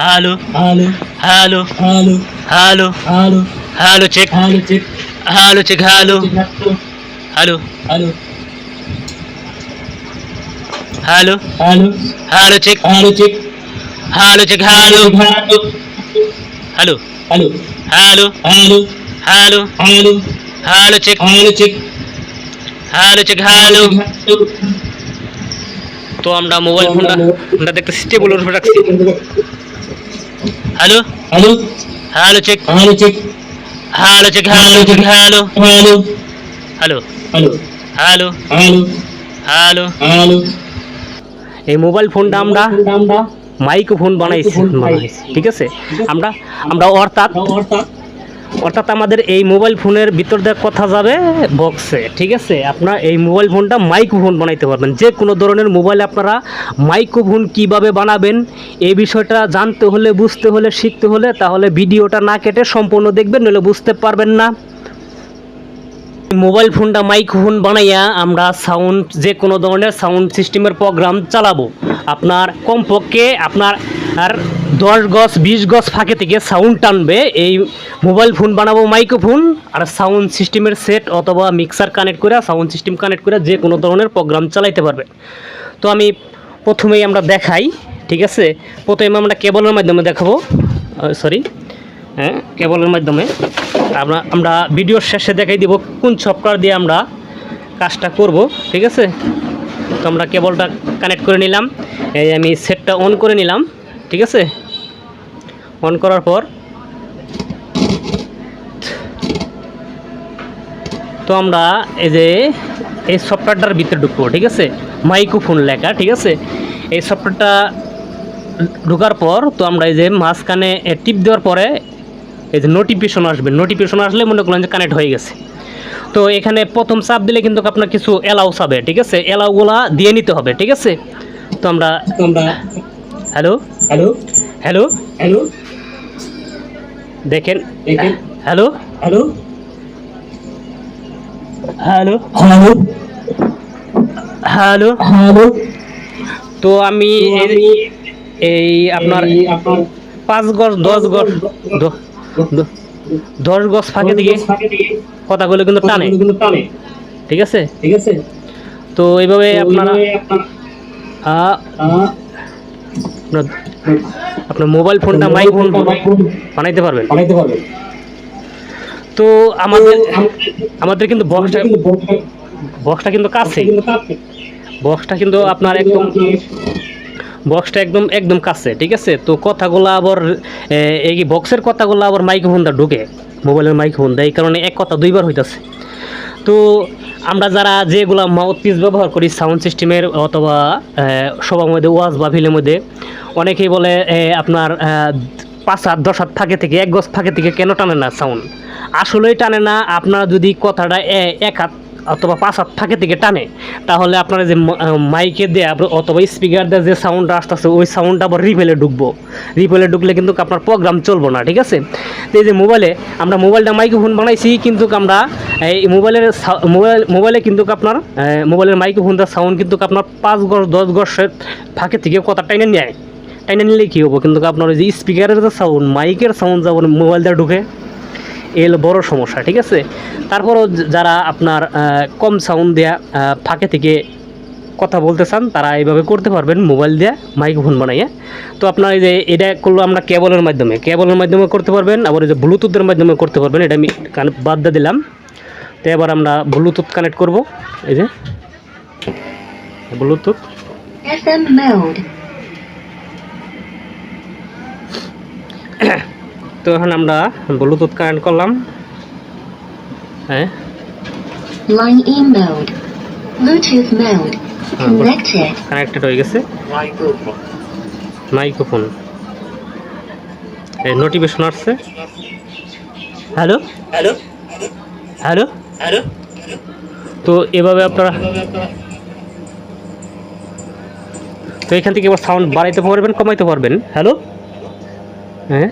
Hello Halo, hello halo, hello halo, hello check hello check hello cek, halo, hello halo, hello halo, hello check hello check hello cek, halo, hello halo, hello halo, hello halo, hello check hello check hello cek, halo. তো আমরা mobile ফোনটা দেখতে stable রাখছি hello Halo, hello check halo, cek, hello check hello check hello halo, hello halo, hello halo, hello halo. এই mobile ফোনটা আমরা microphone বানাইছি microphone বানাইছি ঠিক আছে? আমরা আমরা অর্থাৎ অর্থাৎ আমাদের এই মোবাইল ফোনের ভিতর দিয়ে কথা যাবে বক্সে, ঠিক আছে? আপনার এই মোবাইল ফোনটা মাইক্রোফোন বানাইতে পারবেন। যে কোনো ধরনের মোবাইল আপনারা মাইক্রোফোন কীভাবে বানাবেন, এই বিষয়টা জানতে হলে, বুঝতে হলে, শিখতে হলে, তাহলে ভিডিওটা না কেটে সম্পূর্ণ দেখবেন, নইলে বুঝতে পারবেন না। মোবাইল ফোনটা মাইক্রোফোন বানাইয়া আমরা সাউন্ড, যে কোনো ধরনের সাউন্ড সিস্টেমের প্রোগ্রাম চালাবো। আপনার কমপক্ষে আপনার আর দশ গজ, বিশ গজ ফাঁকে থেকে সাউন্ড টানবে। এই মোবাইল ফোন বানাবো মাইক্রোফোন আর সাউন্ড সিস্টেমের সেট অথবা মিক্সার কানেক্ট করে সাউন্ড সিস্টেম কানেক্ট করে যে কোনো ধরনের প্রোগ্রাম চালাইতে পারবে। তো আমি প্রথমেই আমরা দেখাই, ঠিক আছে? প্রথমে আমরা কেবলের মাধ্যমে দেখাবো। সরি হ্যাঁ কেবলের মাধ্যমে। আমরা আমরা ভিডিওর শেষে দেখাই দিব কোন সফটওয়্যার দিয়ে আমরা কাজটা করব, ঠিক আছে? তো আমরা কেবলটা কানেক্ট করে নিলাম। এই আমি সেটটা অন করে নিলাম, ঠিক আছে? অন করার পর, তো আমরা এই যে এই সফটওয়্যারটার ভিতরে ঢুকবো, ঠিক আছে? মাইক্রোফোন লেখা, ঠিক আছে? এই সফটওয়্যারটা ঢোকার পর, তো আমরা এই যে মাঝখানে টিপ দেওয়ার পরে এই যে নোটিফিকেশন আসবে। নোটিফিকেশন আসলে মনে করলেন যে কানেক্ট হয়ে গেছে। তো এখানে প্রথম চাপ দিলে কিন্তু আপনার কিছু অ্যালাউ চাবে ঠিক আছে? অ্যালাউগুলা দিয়ে নিতে হবে ঠিক আছে? তো আমরা হ্যালো? হ্যালো? হ্যালো? হ্যালো? দেখেন। Hello? Hello? Hello? Hello? Hello? Hello? তো আমি এই- আপনার পাঁচ গজ দশ গজ দ- দশ গজ ফাঁকে দিকে কথাগুলো কিন্তু টানে। ঠিক আছে? ঠিক আছে? তো এইভাবে আপনারা আপনার মোবাইল ফোনটা মাইক্রোফোন বানাইতে পারবেন। বানাইতে পারবেন। তো আমাদের আমাদের কিন্তু বক্সটা বক্সটা কিন্তু কাছে। বক্সটা কিন্তু আপনার একদম বক্সটা একদম একদম কাছে, ঠিক আছে? তো কথাগুলো আবার এই বক্সের কথাগুলো আবার মাইক্রোফোনটা ঢুকে মোবাইলের মাইক্রোফোন দেয়, এই কারণে এক কথা দুইবার হইতেছে। তো আমরা যারা যেগুলো মাউথ পিস ব্যবহার করি সাউন্ড সিস্টেমের অথবা সবার মধ্যে ওয়াজ বা ফিলের মধ্যে, অনেকেই বলে আপনার পাঁচ হাত, দশ হাত ফাঁকে থেকে, এক গজ ফাঁকে থেকে কেন টানে না সাউন্ড আসলেই টানে না, আপনারা যদি কথাটা এক হাত অথবা পাঁচ হাত ফাঁকে থেকে টানে, তাহলে আপনারা যে মাইকে দেয়া অথবা স্পিকার দিয়ে যে সাউন্ডটা আসতেছে, ওই সাউন্ডটা আবার রিপেলে ঢুকবো। রিপেলে ঢুকলে কিন্তু আপনার প্রোগ্রাম চলবো না, ঠিক আছে? তো এই যে মোবাইলে আমরা মোবাইলটা মাইক্রোফোন বানাইছি, কিন্তু আমরা এই মোবাইলের মোবাইল মোবাইলে কিন্তু আপনার মোবাইলের মাইক্রোফোনটার সাউন্ড কিন্তু আপনার পাঁচ গজ, দশ গজের ফাঁকে থেকে কথা টাইনে নেয়। টাইনে নিলে কী হব? কিন্তু আপনার ওই যে স্পিকারের যে সাউন্ড মাইকের সাউন্ড যাব মোবাইল দিয়ে ঢুকে এল বড় সমস্যা ঠিক আছে? তারপরও যারা আপনার কম সাউন্ড দেয়া ফাঁকে থেকে কথা বলতে চান তারা এইভাবে করতে পারবেন মোবাইল দিয়ে মাইক্রোফোন বানাইয়ে। তো আপনার এই যে এটা করল আমরা কেবলের মাধ্যমে। কেবলের মাধ্যমে করতে পারবেন আবার এই যে ব্লুটুথের মাধ্যমে করতে পারবেন এটা আমি বাদ দিয়ে দিলাম। তো এবার আমরা ব্লুটুথ কানেক্ট করব এই যে। Bluetooth FM mode. তো এখন আমরা ব্লুটুথ কানেক্ট করলাম। হ্যাঁ। Line in mode. Bluetooth mode. Connected. Connected হয়ে গেছে। মাইক্রোফোন এই নোটিফিকেশন আসছে। হ্যালো হ্যালো হ্যালো হ্যালো তো এভাবে আপনারা তো এখান থেকে এবার সাউন্ড বাড়াইতে পারবেন কমাইতে পারবেন। হ্যালো হ্যাঁ।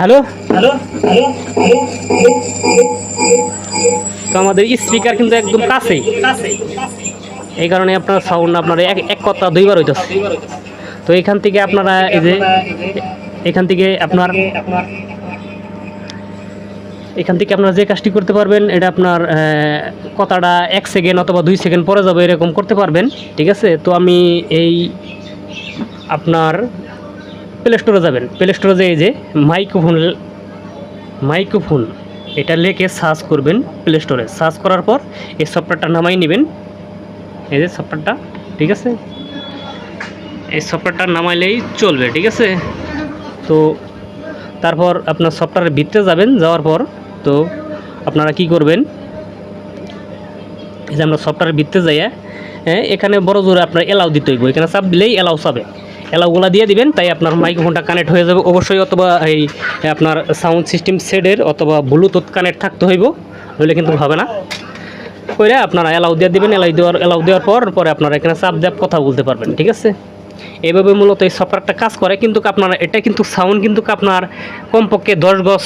হ্যালো? হ্যালো? হ্যালো? তো আমাদের স্পিকার কিন্তু একদম কাছেই। কাছে এই কারণে আপনার সাউন্ড আপনার এক এক কথা দুইবার হইতেছে। তো এখান থেকে আপনারা এই যে এখান থেকে আপনার এখান থেকে আপনারা যে কাজটি করতে পারবেন এটা আপনার কথাটা এক সেকেন্ড অথবা দুই সেকেন্ড পরে যাবে এরকম করতে পারবেন ঠিক আছে? তো আমি এই আপনার প্লে স্টোরে যাবেন। প্লে স্টোরে যেয়ে যে মাইক্রোফোন মাইক্রোফোন এটা লেখে সার্চ করবেন প্লে স্টোরে সার্চ করার পর এই সফটওয়্যারটা নামাই নেবেন। এই যে সফটওয়্যারটা ঠিক আছে? এই সফটওয়্যারটা নামাইলেই চলবে, ঠিক আছে? তো তারপর আপনার সফটওয়্যারের ভিতরে যাবেন, যাওয়ার পর তো আপনারা কি করবেন? এই যে আমরা সফটওয়্যারের ভিতরে যাইয়া হ্যাঁ এখানে বড় জোরে আপনার এলাও দিতে হইব। এখানে চাপ দিলেই এলাও চাবে এলাওগুলো দিয়ে দিবেন, তাই আপনার মাইক্রোফোনটা কানেক্ট হয়ে যাবে। অবশ্যই অথবা এই আপনার সাউন্ড সিস্টেম সেটের অথবা ব্লুটুথ কানেক্ট থাকতে হইব নইলে কিন্তু হবে না। করে আপনারা এলাউ দিয়ে দিবেন এলাউ দেওয়ার এলাউ দেওয়ার পর পরে আপনারা এখানে চাপ দিয়ে কথা বলতে পারবেন, ঠিক আছে? এইভাবে মূলত এই সফটওয়্যারটা কাজ করে, কিন্তু আপনার, এটা কিন্তু সাউন্ড কিন্তু আপনার কমপক্ষে দশ গজ,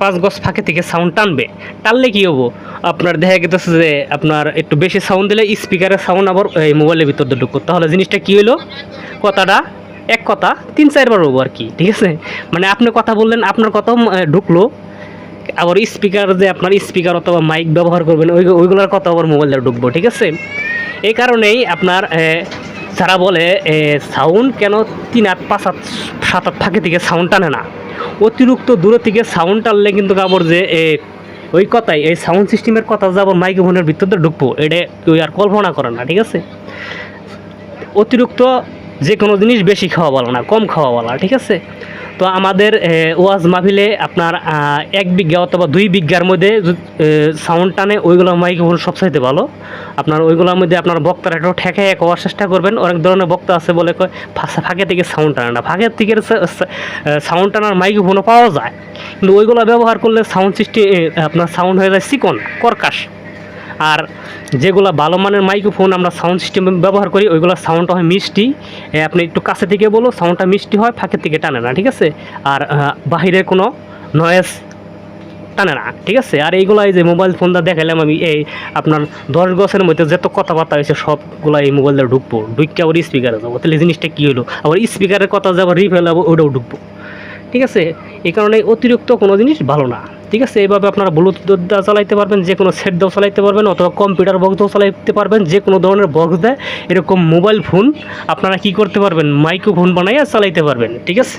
পাঁচ গজ ফাঁকে থেকে সাউন্ড টানবে। টানলে কী হব? আপনার দেখা গেতেছে যে আপনার একটু বেশি সাউন্ড দিলে স্পিকারের সাউন্ড আবার এই মোবাইলের ভিতর ঢুকবো। তাহলে জিনিসটা কী হলো কথাটা এক কথা, তিন চারবার হব আর কি, ঠিক আছে? মানে আপনি কথা বললেন, আপনার কথাও ঢুকলো। আবার স্পিকার যে আপনার স্পিকার অথবা মাইক ব্যবহার করবেন, ওই ওইগুলোর কথা আবার মোবাইল দিয়ে ঢুকবো, ঠিক আছে? এই কারণেই আপনার যারা বলে সাউন্ড কেন তিন আট পাঁচ আট সাত আট ফাঁকে থেকে সাউন্ড টানে না। অতিরিক্ত দূরে থেকে সাউন্ড টানলে কিন্তু আবার যে ওই কথাই, এই সাউন্ড সিস্টেমের কথা যে আবার মাইক্রোফোনের ভিতরে ঢুকবো, এটা কেউ আর কল্পনা করে না, ঠিক আছে? অতিরিক্ত যে কোনো জিনিস বেশি খাওয়া বলা না, কম খাওয়া বলা ঠিক আছে? তো আমাদের ওয়াজ মাহফিলে আপনার এক বিঘা অথবা দুই বিঘার মধ্যে সাউন্ড টানে ওইগুলো মাইক্রোফোন সবচাইতে ভালো। আপনার ওইগুলোর মধ্যে আপনার বক্তারা একটু ঠেকে হওয়ার চেষ্টা করবেন। অনেক ধরনের বক্তা আছে বলে ফাঁকে থেকে সাউন্ড টানে না। ফাঁকের থেকে সাউন্ড টানার মাইক্রোফোনও পাওয়া যায়। কিন্তু ওইগুলো ব্যবহার করলে সাউন্ড সিস্টেম আপনার সাউন্ড হয়ে যায় চিকন, কর্কাশ। আর যেগুলো ভালো মানের মাইক্রোফোন আমরা সাউন্ড সিস্টেম ব্যবহার করি ওইগুলো সাউন্ডটা হয় মিষ্টি। আপনি একটু কাছে থেকে বলো সাউন্ডটা মিষ্টি হয় ফাঁকের থেকে টানে না ঠিক আছে? আর আহ, বাহিরে কোনো নয়েজ টানে না ঠিক আছে? আর এইগুলো এই যে মোবাইল ফোনটা দেখালাম আমি এই আপনার দশ গছের মধ্যে যত কথাবার্তা হয়েছে সবগুলো এই মোবাইলটা ঢুকবো। ঢুককে আবার স্পিকারে যাব তাহলে জিনিসটা কী হলো? আবার স্পিকারের কথা যে আবার রিফেল হব ওটাও ঢুকবো। ঠিক আছে? এই কারণে অতিরিক্ত কোনো জিনিস ভালো না। ঠিক আছে এইভাবে আপনারা ব্লুটুথ চালাইতে পারবেন যে কোনো সেট দাও চালাইতে পারবেন অথবা কম্পিউটার বক্স দাও চালাইতে পারবেন যে কোনো ধরনের বক্স দেয় এরকম মোবাইল ফোন আপনারা কি করতে পারবেন মাইক্রোফোন বানাইয়া চালাইতে পারবেন ঠিক আছে